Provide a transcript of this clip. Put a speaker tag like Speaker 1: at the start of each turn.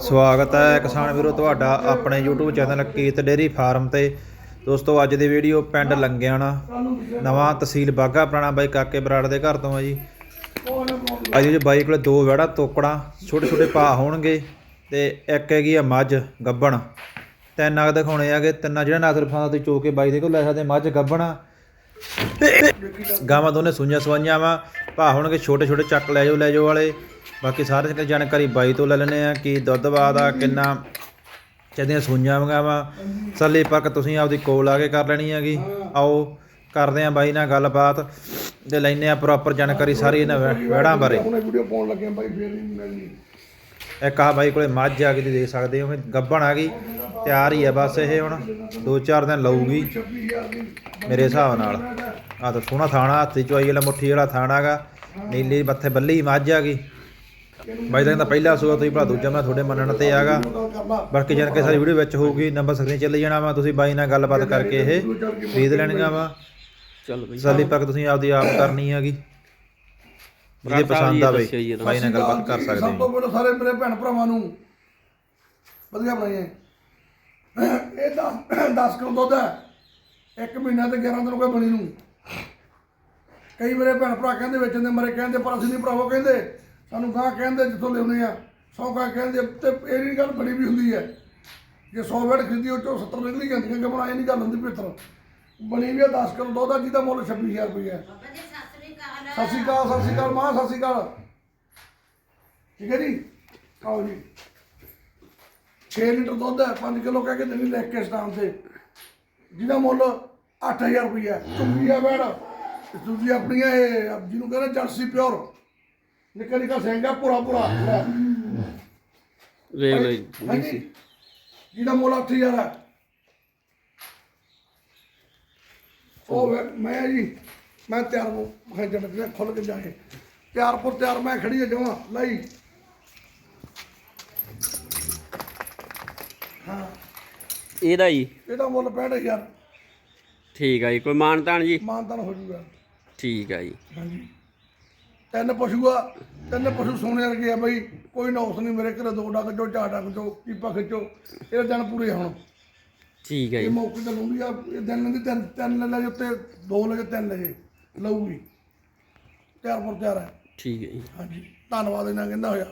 Speaker 1: ਸਵਾਗਤ ਹੈ ਕਿਸਾਨ ਵੀਰੋ, ਤੁਹਾਡਾ ਆਪਣੇ YouTube ਚੈਨਲ ਕੀਤ ਡੇਰੀ ਫਾਰਮ ਤੇ। ਦੋਸਤੋ, ਅੱਜ ਦੀ ਵੀਡੀਓ ਪਿੰਡ ਲੰਗਿਆਣਾ, ਨਵਾਂ ਤਹਿਸੀਲ ਬਾਗਾ ਪੁਰਾਣਾ ਬਾਈ ਕਾਕੇ ਬਰਾੜ ਦੇ ਘਰ ਤੋਂ ਹੈ ਜੀ। ਅੱਜ ਜੀ ਬਾਈ ਕੋਲੇ ਦੋ ਵੜਾ ਤੋਕੜਾਂ ਛੋਟੇ ਛੋਟੇ ਭਾ ਹੋਣਗੇ ਤੇ ਇੱਕ ਹੈਗੀ ਆ ਮੱਝ, ਗੱਬਣ। ਤਿੰਨ ਨਗ ਦਿਖਾਉਣੇ ਆਗੇ ਤਿੰਨਾਂ ਜਿਹੜਾ ਨਾਸਰ ਫਾਂ ਤੇ ਚੋ ਕੇ ਬਾਈ ਦੇ ਕੋਲ ਲੈ ਸਕਦੇ, ਮੱਝ, ਗੱਬਣਾ। ਗਾਵਾਂ ਦੋਨੇ ਸੁਈਆਂ ਸਵਾਈਆਂ ਵਾ ਭਾ ਹੋਣਗੇ ਛੋਟੇ ਛੋਟੇ ਚੱਕ ਲੈ ਜਾਓ ਲੈ ਜਾਓ ਵਾਲੇ। ਬਾਕੀ ਸਾਰੇ ਦੀ ਜਾਣਕਾਰੀ ਬਾਈ ਤੋਂ ਲੈ ਲੈਣੇ ਆ ਕੀ ਦੁੱਧ ਆ ਕਿੰਨਾ ਚਦੀਆਂ ਸੂਈਆਂ ਵਗਾਵਾ ਸੱਲੇ ਪੱਕ ਤੁਸੀਂ ਆਪਦੀ ਕੋਲ ਆ ਕੇ ਕਰ ਲੈਣੀ ਹੈਗੀ। ਆਓ ਕਰਦੇ ਆ ਬਾਈ ਨਾਲ ਗੱਲਬਾਤ ਤੇ ਲੈਨੇ ਆ ਪ੍ਰੋਪਰ ਜਾਣਕਾਰੀ ਸਾਰੀ ਇਹਨਾਂ ਵਹਿੜਾਂ ਬਾਰੇ।
Speaker 2: ਹੁਣੇ ਵੀਡੀਓ ਪਾਉਣ ਲੱਗੇ ਆ ਬਾਈ ਫੇਰ ਹੀ ਮਿਲਣੀ
Speaker 1: ਇੱਕ ਆ ਬਾਈ ਕੋਲੇ ਮੱਝ ਆ ਕੇ ਦੇਖ ਸਕਦੇ ਹੋ ਗੱਬਣ ਆ ਗਈ ਤਿਆਰ ਹੀ ਆ ਬਸ ਇਹ ਹੁਣ। 2-4 ਦਿਨ ਲਊਗੀ
Speaker 2: 26000 ਦੀ
Speaker 1: ਮੇਰੇ ਹਿਸਾਬ ਨਾਲ। ਆ ਤਾਂ ਸੋਹਣਾ ਥਾਣਾ ਹੱਥੀ ਚੁਆਈ ਵਾਲਾ ਮੁੱਠੀ ਵਾਲਾ ਥਾਣਾਗਾ ਨੀਲੀ ਮੱਥੇ ਬੱਲੀ ਮੱਝ ਆ ਗਈ। ਬਾਈ ਦਾ ਪਹਿਲਾ ਸੂਆ ਤੁਸੀਂ ਭਲਾ ਦੂਜਾ ਮੈਂ ਤੁਹਾਡੇ ਮੰਨਣ ਤੇ ਆਗਾ। ਬਾਕੀ ਜਾਣਕਾਰੀ ਸਾਰੀ ਵੀਡੀਓ ਵਿੱਚ ਹੋਊਗੀ ਨੰਬਰ ਸਕਰੀਨ ਚੱਲੀ ਜਾਣਾ ਵਾ ਤੁਸੀਂ ਬਾਈ ਨਾਲ ਗੱਲਬਾਤ ਕਰਕੇ ਇਹ ਖਰੀਦ ਲੈਣੀਆਂ ਵਾ।
Speaker 3: ਚੱਲ ਬਈ।
Speaker 1: ਤਸੱਲੀ ਪੱਕ ਤੁਸੀਂ ਆਪਦੀ ਆਪ ਕਰਨੀ ਹੈਗੀ। ਜਿਹਦੇ ਪਸੰਦ ਆਵੇ ਬਾਈ ਨਾਲ ਗੱਲਬਾਤ ਕਰ ਸਕਦੇ
Speaker 2: ਸਭ ਤੋਂ ਪਹਿਲਾਂ ਸਾਰੇ ਮੇਰੇ ਭੈਣ ਭਰਾਵਾਂ ਨੂੰ ਵਧੀਆ ਬਣਾਈਏ। ਇਹ 10 10 ਕਿਲੋ ਦੁੱਧ ਹੈ। ਇੱਕ ਮਹੀਨਾ ਤੇ 11 ਦਿਨ ਗਏ ਬਣੀ ਨੂੰ। ਕਈ ਮੇਰੇ ਭੈਣ ਭਰਾ ਕਹਿੰਦੇ ਵੇਚਣ ਦੇ ਮਰੇ ਕਹਿੰਦੇ ਪਰ ਅਸੀਂ ਨਹੀਂ ਭਰਾਵੋ ਕਹਿੰਦੇ। ਸਾਨੂੰ ਗਾਂ ਕਹਿੰਦੇ ਜਿੱਥੋਂ ਲਿਆਉਂਦੇ ਆ ਸੌ ਗਾਂ ਕਹਿੰਦੇ ਤੇ ਇਹ ਨਹੀਂ ਗੱਲ ਬੜੀ ਵੀ ਹੁੰਦੀ ਹੈ ਜੇ 100 ਵੇੜ ਖਰੀਦੀ ਉਹ ਚੋਂ 70 ਨਿਕਲੀ ਜਾਂਦੀਆਂ ਕਿ ਬਣਾ ਇਹ ਨਹੀਂ ਗੱਲ ਹੁੰਦੀ ਪਿੱਤਰ ਬਣੀ ਵੀ ਆ 10 ਕਿਲੋ ਦੁੱਧ ਆ ਜਿਹਦਾ ਮੁੱਲ 26000 ਰੁਪਏ ਹੈ ਸਤਿ ਸ਼੍ਰੀ ਅਕਾਲ। ਸਤਿ ਸ਼੍ਰੀ ਅਕਾਲ ਮਾਂ ਸਤਿ ਸ਼੍ਰੀ ਅਕਾਲ। ਠੀਕ ਹੈ ਜੀ? ਆਓ ਜੀ। 6 ਲੀਟਰ ਦੁੱਧ ਹੈ 5 ਕਿਲੋ ਕਹਿ ਕੇ ਦੇਣੀ ਲੈ ਕੇ ਸਟਾਮ ਤੇ। ਜਿਹਦਾ ਮੁੱਲ 8000 ਰੁਪਇਆ ਚੁੰਗੀ ਆ ਬੈੜ ਦੂਜੀ ਆਪਣੀਆਂ ਇਹ ਜਿਹਨੂੰ ਕਹਿੰਦੇ ਜਰਸੀ ਪਿਓਰ। ਨਿੱਕਾ ਨਿੱਕਾ ਸਿੰਘਾ ਪੂਰਾ ਪੂਰਾ।
Speaker 3: ਵੇਖ ਲਓ ਜੀ
Speaker 2: ਹਾਂਜੀ। ਜਿਹਦਾ ਮੁੱਲ 8000 ਹੈ ਉਹ ਵੇ- ਮੈਂ ਜੀ ਮੈਂ ਤਿਆਰ ਨੂੰ ਮੈਂ ਜਣ ਖੁੱਲ ਕੇ ਜਾਏ ਤਿਆਰ ਪੁਰ ਤਿਆਰ ਮੈਂ ਖੜੀ ਜਮਾ ਲਈ ਹਾਂ।
Speaker 3: ਇਹਦਾ ਜੀ?
Speaker 2: ਇਹਦਾ ਮੁੱਲ 65000
Speaker 3: ਠੀਕ ਆ ਜੀ ਕੋਈ ਮਾਨਤਾਨ ਜੀ?
Speaker 2: ਮਾਨਤਾਨ ਹੋ ਜੂਗਾ।
Speaker 3: ਠੀਕ ਆ ਜੀ।
Speaker 2: ਹਾਂਜੀ। ਤਿੰਨ ਪਸ਼ੂ ਆ ਤਿੰਨ ਪਸ਼ੂ ਸੋਨੇ ਵਰਗੇ ਆ ਬਈ ਕੋਈ ਨੌਸ ਨਹੀਂ ਮੇਰੇ ਘਰੇ ਦੋ ਡੱਕ ਚੋ ਚਾਰ ਡੱਕ ਚੋ ਪੀਪਾ ਖਿੱਚੋ ਇਹ ਦਿਨ ਪੂਰੇ ਹੁਣ।
Speaker 3: ਠੀਕ ਆ
Speaker 2: ਇਹ
Speaker 3: ਜੀ।
Speaker 2: ਮੌਕੇ ਤੇ ਲਊਗੀ ਆ ਇਹ ਦਿਨ ਦੀ ਤਿੰਨ ਤਿੰਨ ਲੈ ਜੇ ਉੱਤੇ ਦੋ ਲੈ ਜੇ ਤਿੰਨ ਲੈ ਜੇ ਲਊਗੀ। ਤਿਆਰ ਪਰ ਤਿਆਰ ਹੈ।
Speaker 3: ਠੀਕ ਆ ਜੀ।
Speaker 2: ਹਾਂਜੀ ਧੰਨਵਾਦ ਇਹਨਾਂ ਕਹਿੰਦਾ ਹੋਇਆ।